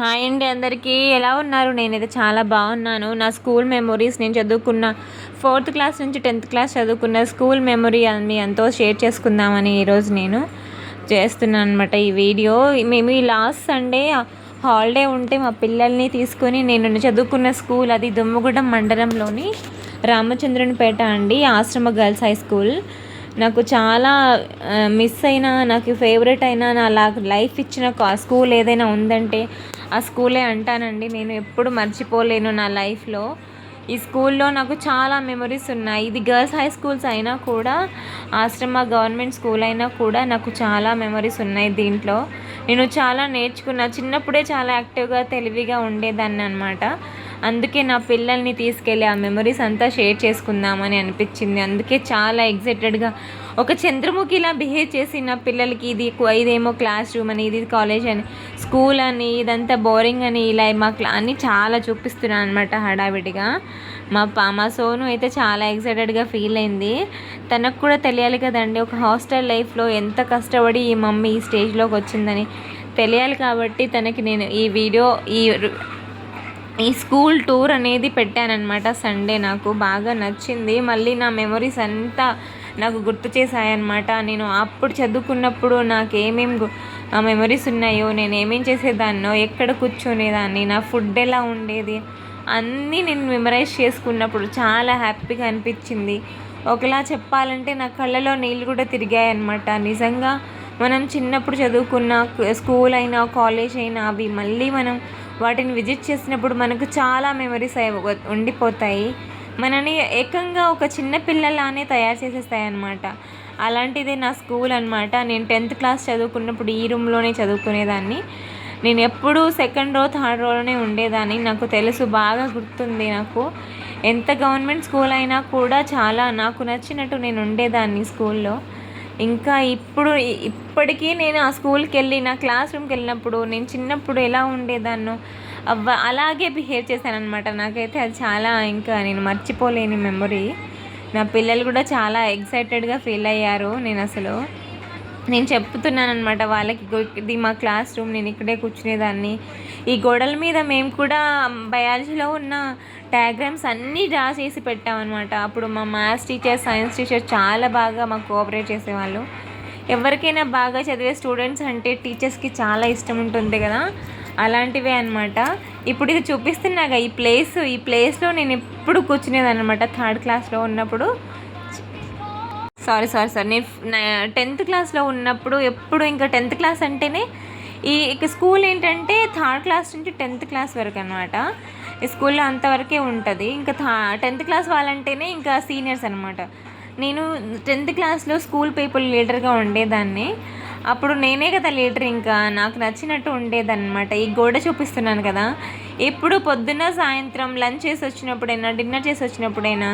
Hi అండి అందరికీ. ఎలా ఉన్నారు? నేనైతే చాలా బాగున్నాను. నా స్కూల్ మెమొరీస్ నేను చదువుకున్న ఫోర్త్ క్లాస్ నుంచి టెన్త్ క్లాస్ చదువుకున్న స్కూల్ మెమొరీ అని మీ ఎంతో షేర్ చేసుకుందామని ఈరోజు నేను చేస్తున్నాను అనమాట ఈ వీడియో. మేము ఈ లాస్ట్ సండే హాలిడే ఉంటే మా పిల్లల్ని తీసుకొని నేను చదువుకున్న స్కూల్ అది దుమ్మగూడెం మండలంలోని రామచంద్రునిపేట అండి ఆశ్రమ గర్ల్స్ హై స్కూల్. నాకు చాలా మిస్ అయిన నాకు ఫేవరెట్ అయిన నా లైఫ్ ఇచ్చిన స్కూల్ ఏదైనా ఉందంటే ఆ స్కూలే అంటానండి. నేను ఎప్పుడు మర్చిపోలేను నా లైఫ్లో. ఈ స్కూల్లో నాకు చాలా మెమరీస్ ఉన్నాయి. ఇది గర్ల్స్ హై స్కూల్స్ అయినా కూడా ఆశ్రమ గవర్నమెంట్ స్కూల్ అయినా కూడా నాకు చాలా మెమరీస్ ఉన్నాయి దీంట్లో. నేను చాలా నేర్చుకున్న. చిన్నప్పుడే చాలా యాక్టివ్గా తెలివిగా ఉండేదాన్ని అనమాట అందుకే నా పిల్లల్ని తీసుకెళ్ళి ఆ మెమరీస్ అంతా షేర్ చేసుకుందామని అనిపించింది. అందుకే చాలా ఎగ్జైటెడ్గా ఒక చంద్రముఖిలా బిహేవ్ చేసి నా పిల్లలకి ఇది ఇదేమో క్లాస్ రూమ్ అని ఇది కాలేజ్ అని స్కూల్ అని ఇదంతా బోరింగ్ అని ఇలా మా క్లా అని చాలా చూపిస్తున్నాను అనమాట హడావిడిగా. మా పా మా సోను అయితే చాలా ఎక్సైటెడ్గా ఫీల్ అయింది. తనకు కూడా తెలియాలి కదండి ఒక హాస్టల్ లైఫ్లో ఎంత కష్టపడి ఈ మమ్మీ ఈ స్టేజ్లోకి వచ్చిందని. తెలియాలి కాబట్టి తనకి నేను ఈ వీడియో ఈ ఈ స్కూల్ టూర్ అనేది పెట్టానన్నమాట సండే నాకు. బాగా నచ్చింది. మళ్ళీ నా మెమరీస్ అంతా నాకు గుర్తు చేశాయన్నమాట. నేను అప్పుడు చదువుకున్నప్పుడు నాకు ఏమేమి మెమరీస్ ఉన్నాయో నేను ఏమేం చేసేదాన్నో ఎక్కడ కూర్చునేదాన్ని నా ఫుడ్ ఎలా ఉండేది అన్నీ నేను మెమరైజ్ చేసుకున్నప్పుడు చాలా హ్యాపీగా అనిపించింది. ఒకలా చెప్పాలంటే నా కళ్ళలో నీళ్ళు కూడా తిరిగాయన్నమాట. నిజంగా మనం చిన్నప్పుడు చదువుకున్న స్కూల్ అయినా కాలేజ్ అయినా అవి మళ్ళీ మనం వాటిని విజిట్ చేసినప్పుడు మనకు చాలా మెమరీస్ ఉండిపోతాయి. మనని ఏకంగా ఒక చిన్న పిల్లలానే తయారు చేసేస్తాయి అన్నమాట అలాంటిదే నా స్కూల్ అనమాట నేను టెన్త్ క్లాస్ చదువుకున్నప్పుడు ఈ రూమ్లోనే చదువుకునేదాన్ని. నేను ఎప్పుడూ సెకండ్ రో థర్డ్ రోలోనే ఉండేదాన్ని. నాకు తెలుసు బాగా గుర్తుంది నాకు. ఎంత గవర్నమెంట్ స్కూల్ అయినా కూడా చాలా నాకు నచ్చినట్టు నేను ఉండేదాన్ని స్కూల్లో. ఇంకా ఇప్పుడు ఇప్పటికీ నేను ఆ స్కూల్కి వెళ్ళి నా క్లాస్ రూమ్కి వెళ్ళినప్పుడు నేను చిన్నప్పుడు ఎలా ఉండేదాన్నో అలాగే బిహేవ్ చేశానమాట నాకైతే అది చాలా ఇంకా నేను మర్చిపోలేని మెమొరీ. నా పిల్లలు కూడా చాలా ఎక్సైటెడ్గా ఫీల్ అయ్యారు నేను అసలు నేను చెప్తున్నాను అనమాట వాళ్ళకి ఇది మా క్లాస్ రూమ్ నేను ఇక్కడే కూర్చునేదాన్ని. ఈ గోడల మీద మేము కూడా బయాలజీలో ఉన్న డయాగ్రామ్స్ అన్నీ డ్రా చేసి పెట్టామన్నమాట. అప్పుడు మా మ్యాథ్స్ టీచర్ సైన్స్ టీచర్ చాలా బాగా మాకు కోఆపరేట్ చేసేవాళ్ళు. ఎవరికైనా బాగా చదివే స్టూడెంట్స్ అంటే టీచర్స్కి చాలా ఇష్టం ఉంటుంది కదా. అలాంటివే అనమాట ఇప్పుడు ఇది చూపిస్తున్నాగా ఈ ప్లేస్ ఈ ప్లేస్లో నేను ఎప్పుడు కూర్చునేదనమాట థర్డ్ క్లాస్లో ఉన్నప్పుడు. సారీ సారీ సార్ నేను టెన్త్ క్లాస్లో ఉన్నప్పుడు ఎప్పుడు ఇంకా టెన్త్ క్లాస్ అంటేనే ఈ ఇక స్కూల్ ఏంటంటే థర్డ్ క్లాస్ నుంచి టెన్త్ క్లాస్ వరకు అనమాట ఈ స్కూల్లో అంతవరకే ఉంటుంది. ఇంకా థా టెన్త్ క్లాస్ వాళ్ళంటేనే ఇంకా సీనియర్స్ అనమాట నేను టెన్త్ క్లాస్లో స్కూల్ పేపర్ లీడర్గా ఉండేదాన్ని. అప్పుడు నేనే కదా లీడర్ ఇంకా. నాకు నచ్చినట్టు ఉండేదన్నమాట. ఈ గోడ చూపిస్తున్నాను కదా. ఎప్పుడు పొద్దున్న సాయంత్రం లంచ్ చేసి వచ్చినప్పుడైనా డిన్నర్ చేసి వచ్చినప్పుడైనా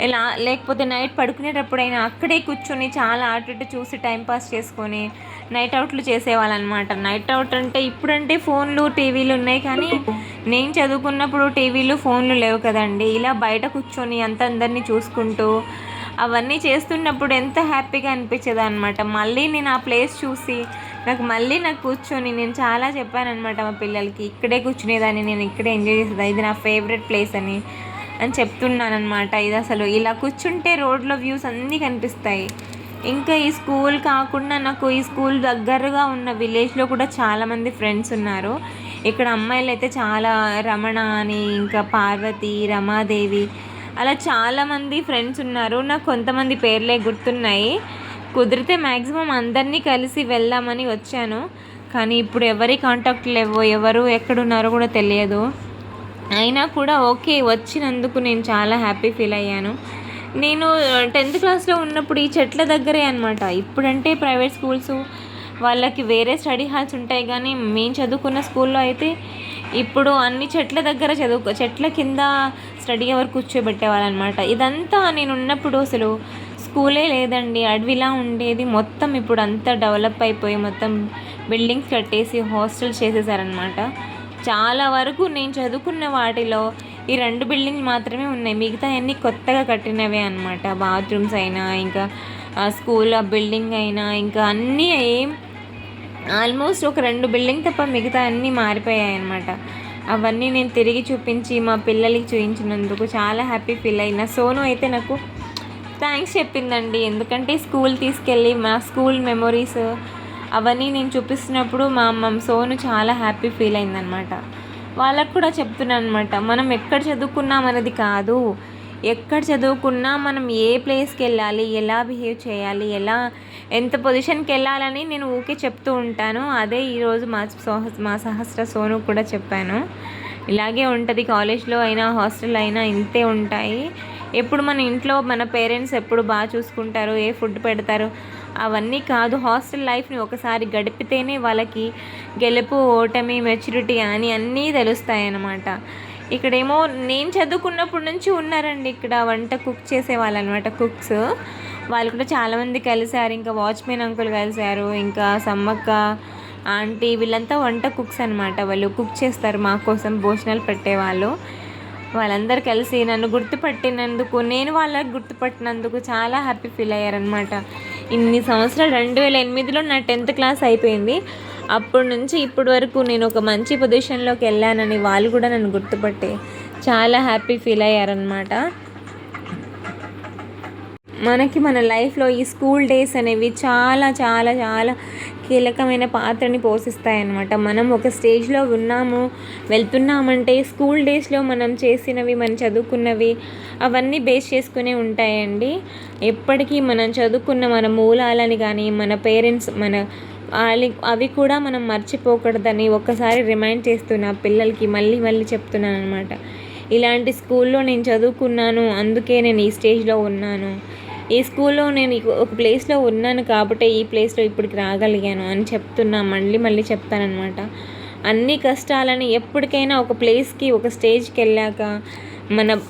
ఇలా లేకపోతే నైట్ పడుకునేటప్పుడైనా అక్కడే కూర్చొని చాలా అటు ఇటు చూసి టైంపాస్ చేసుకొని నైట్ అవుట్లు చేసేవాళ్ళనమాట నైట్ అవుట్ అంటే ఇప్పుడంటే ఫోన్లు టీవీలు ఉన్నాయి కానీ నేను చదువుకున్నప్పుడు టీవీలు ఫోన్లు లేవు కదండి. ఇలా బయట కూర్చొని అంత అందరినీ చూసుకుంటూ అవన్నీ చేస్తున్నప్పుడు ఎంత హ్యాపీగా అనిపించేది అనమాట మళ్ళీ నేను ఆ ప్లేస్ చూసి నాకు మళ్ళీ నాకు కూర్చొని నేను చాలా చెప్పాను అనమాట మా పిల్లలకి ఇక్కడే కూర్చునేదాన్ని నేను ఇక్కడే ఎంజాయ్ చేసేదాన్ని ఇది నా ఫేవరెట్ ప్లేస్ అని అని చెప్తున్నానమాట ఇది అసలు ఇలా కూర్చుంటే రోడ్లో వ్యూస్ అన్నీ కనిపిస్తాయి. ఇంకా ఈ స్కూల్ కాకుండా నాకు ఈ స్కూల్ దగ్గరగా ఉన్న విలేజ్లో కూడా చాలామంది ఫ్రెండ్స్ ఉన్నారు. ఇక్కడ అమ్మాయిలు అయితే చాలా రమణ అని ఇంకా పార్వతి రమాదేవి అలా చాలామంది ఫ్రెండ్స్ ఉన్నారు. నాకు కొంతమంది పేర్లే గుర్తున్నాయి. కుదిరితే మ్యాక్సిమం అందరినీ కలిసి వెళ్దామని వచ్చాను. కానీ ఇప్పుడు ఎవరి కాంటాక్ట్ లేవో ఎవరు ఎక్కడున్నారో కూడా తెలియదు. అయినా కూడా ఓకే వచ్చినందుకు నేను చాలా హ్యాపీ ఫీల్ అయ్యాను. నేను టెన్త్ క్లాస్లో ఉన్నప్పుడు ఈ చెట్ల దగ్గరే అనమాట ఇప్పుడంటే ప్రైవేట్ స్కూల్స్ వాళ్ళకి వేరే స్టడీ హాల్స్ ఉంటాయి. కానీ మేము చదువుకున్న స్కూల్లో అయితే ఇప్పుడు అన్ని చెట్ల దగ్గర చదువుకో చెట్ల కింద స్టడీ అవర్ కూర్చోబెట్టేవాళ్ళనమాట. ఇదంతా నేను ఉన్నప్పుడు అసలు స్కూలే లేదండి. అడవిలా ఉండేది. మొత్తం ఇప్పుడు అంతా డెవలప్ అయిపోయి మొత్తం బిల్డింగ్స్ కట్టేసి హాస్టల్స్ చేసేసారనమాట. చాలా వరకు నేను చదువుకున్న వాటిలో ఈ రెండు బిల్డింగ్లు మాత్రమే ఉన్నాయి. మిగతా అన్ని కొత్తగా కట్టినవే అనమాట. బాత్రూమ్స్ అయినా ఇంకా స్కూల్ బిల్డింగ్ అయినా ఇంకా అన్నీ ఏం ఆల్మోస్ట్ ఒక రెండు బిల్డింగ్ తప్ప మిగతా అన్నీ మారిపోయాయి అనమాట అవన్నీ నేను తిరిగి చూపించి మా పిల్లలకి చూపించినందుకు చాలా హ్యాపీ ఫీల్ అయినా. సోను అయితే నాకు థ్యాంక్స్ చెప్పిందండి. ఎందుకంటే స్కూల్ తీసుకెళ్ళి మా స్కూల్ మెమొరీస్ అవన్నీ నేను చూపిస్తున్నప్పుడు మా అమ్మ సోను చాలా హ్యాపీ ఫీల్ అయిందనమాట వాళ్ళకు కూడా చెప్తున్నాను అనమాట మనం ఎక్కడ చదువుకున్నాం అనేది కాదు. ఎక్కడ చదువుకున్నా మనం ఏ ప్లేస్కి వెళ్ళాలి ఎలా బిహేవ్ చేయాలి ఎలా ఎంత పొజిషన్కి వెళ్ళాలని నేను ఊకే చెప్తూ ఉంటాను. అదే ఈరోజు మా సోహ మా సహస్ర సోను కూడా చెప్పాను. ఇలాగే ఉంటుంది. కాలేజ్లో అయినా హాస్టల్ అయినా ఇంతే ఉంటాయి. ఎప్పుడు మన ఇంట్లో మన పేరెంట్స్ ఎప్పుడు బాగా చూసుకుంటారు ఏ ఫుడ్ పెడతారు అవన్నీ కాదు. హాస్టల్ లైఫ్ని ఒకసారి గడిపితేనే వాళ్ళకి గెలుపు ఓటమి మెచ్యూరిటీ అని అన్నీ తెలుస్తాయి అన్నమాట ఇక్కడేమో నేను చదువుకున్నప్పటి నుంచి ఉన్నారండి. ఇక్కడ వంట కుక్ చేసే వాళ్ళు అనమాట కుక్స్. వాళ్ళు కూడా చాలామంది కలిశారు. ఇంకా వాచ్మెన్ అంకుల్ కలిశారు. ఇంకా సమ్మక్క ఆంటీ వీళ్ళంతా వంట కుక్స్ అనమాట వాళ్ళు కుక్ చేస్తారు మా కోసం భోజనాలు పెట్టేవాళ్ళు. వాళ్ళందరూ కలిసి నన్ను గుర్తుపట్టినందుకు నేను వాళ్ళకి గుర్తుపట్టినందుకు చాలా హ్యాపీ ఫీల్ అయ్యారనమాట ఇన్ని సంవత్సరాలు రెండు వేల ఎనిమిదిలో నా టెన్త్ క్లాస్ అయిపోయింది. అప్పటి నుంచి ఇప్పటి వరకు నేను ఒక మంచి పొజిషన్లోకి వెళ్ళానని వాళ్ళు కూడా నన్ను గుర్తుపట్టి చాలా హ్యాపీ ఫీల్ అయ్యారనమాట మనకి మన లైఫ్లో ఈ స్కూల్ డేస్ అనేవి చాలా చాలా చాలా కీలకమైన పాత్రని పోషిస్తాయన్నమాట. మనం ఒక స్టేజ్లో ఉన్నాము వెళ్తున్నామంటే స్కూల్ డేస్లో మనం చేసినవి మనం చదువుకున్నవి అవన్నీ బేస్ చేసుకునే ఉంటాయండి. ఎప్పటికీ మనం చదువుకున్న మన మూలాలని కానీ మన పేరెంట్స్ మన అవి కూడా మనం మర్చిపోకూడదని ఒక్కసారి రిమైండ్ చేస్తున్నా పిల్లలకి మళ్ళీ మళ్ళీ చెప్తున్నాను అనమాట ఇలాంటి స్కూల్లో నేను చదువుకున్నాను అందుకే నేను ఈ స్టేజ్లో ఉన్నాను. ఈ స్కూల్లో నేను ఒక ప్లేస్లో ఉన్నాను కాబట్టి ఈ ప్లేస్లో ఇప్పటికి రాగలిగాను అని చెప్తున్నా మళ్ళీ మళ్ళీ చెప్తానమాట అన్ని కష్టాలని ఎప్పటికైనా ఒక ప్లేస్కి ఒక స్టేజ్కి వెళ్ళాక మన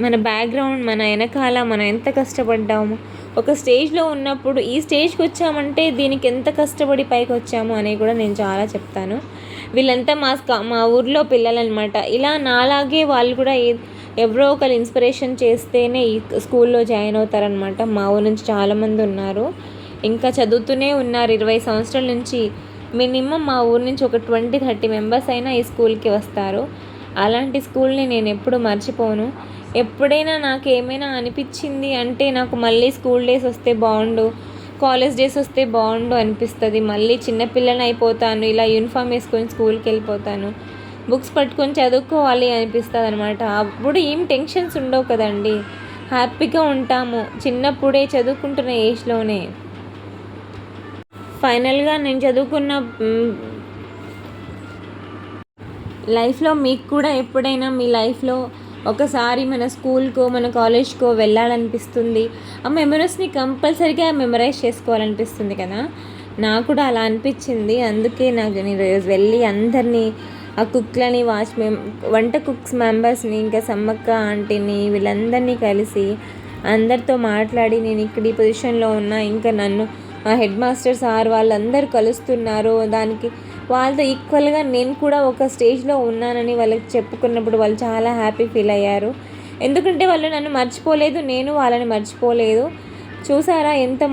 మన బ్యాక్గ్రౌండ్ మన వెనకాల మనం ఎంత కష్టపడ్డాము ఒక స్టేజ్లో ఉన్నప్పుడు ఈ స్టేజ్కి వచ్చామంటే దీనికి ఎంత కష్టపడి పైకి వచ్చాము అనేది కూడా నేను చాలా చెప్తాను. వీళ్ళంతా మా మా ఊర్లో పిల్లలనమాట ఇలా నాలాగే వాళ్ళు కూడా ఏ ఎవరో ఒకరు ఇన్స్పిరేషన్ చేస్తేనే ఈ స్కూల్లో జాయిన్ అవుతారనమాట మా ఊరు నుంచి చాలామంది ఉన్నారు. ఇంకా చదువుతూనే ఉన్నారు. ఇరవై సంవత్సరాల నుంచి మినిమం మా ఊరు నుంచి ఒక ట్వంటీ థర్టీ మెంబర్స్ అయినా ఈ స్కూల్కి వస్తారు. అలాంటి స్కూల్ని నేను ఎప్పుడు మర్చిపోను. ఎప్పుడైనా నాకు ఏమైనా అనిపించింది అంటే నాకు మళ్ళీ స్కూల్ డేస్ వస్తే బాగుండు కాలేజ్ డేస్ వస్తే బాగుండు అనిపిస్తుంది. మళ్ళీ చిన్నపిల్లని అయిపోతాను ఇలా యూనిఫామ్ వేసుకొని స్కూల్కి వెళ్ళిపోతాను. బుక్స్ పట్టుకొని చదువుకోవాలి అనిపిస్తుంది అనమాట అప్పుడు ఏం టెన్షన్స్ ఉండవు కదండి. హ్యాపీగా ఉంటాము. చిన్నప్పుడే చదువుకుంటున్న ఏజ్లోనే. ఫైనల్గా నేను చదువుకున్న లైఫ్లో మీకు కూడా ఎప్పుడైనా మీ లైఫ్లో ఒకసారి మన స్కూల్కో మన కాలేజ్కో వెళ్ళాలనిపిస్తుంది. ఆ మెమరీస్ని కంపల్సరీగా మెమరైజ్ చేసుకోవాలనిపిస్తుంది కదా. నాకు కూడా అలా అనిపించింది. అందుకే నాకు నేను వెళ్ళి అందరినీ ఆ కుక్లని వాచ్ మెం వంట కుక్స్ మెంబర్స్ని ఇంకా సమ్మక్క ఆంటీని వీళ్ళందరినీ కలిసి అందరితో మాట్లాడి నేను ఇక్కడ ఈ పొజిషన్లో ఉన్నా ఇంకా నన్ను మా హెడ్ మాస్టర్ సార్ వాళ్ళందరూ కలుస్తున్నారు. దానికి వాళ్ళతో ఈక్వల్గా నేను కూడా ఒక స్టేజ్లో ఉన్నానని వాళ్ళకి చెప్పుకున్నప్పుడు వాళ్ళు చాలా హ్యాపీ ఫీల్ అయ్యారు. ఎందుకంటే వాళ్ళు నన్ను మర్చిపోలేదు నేను వాళ్ళని మర్చిపోలేదు. చూసారా ఎంత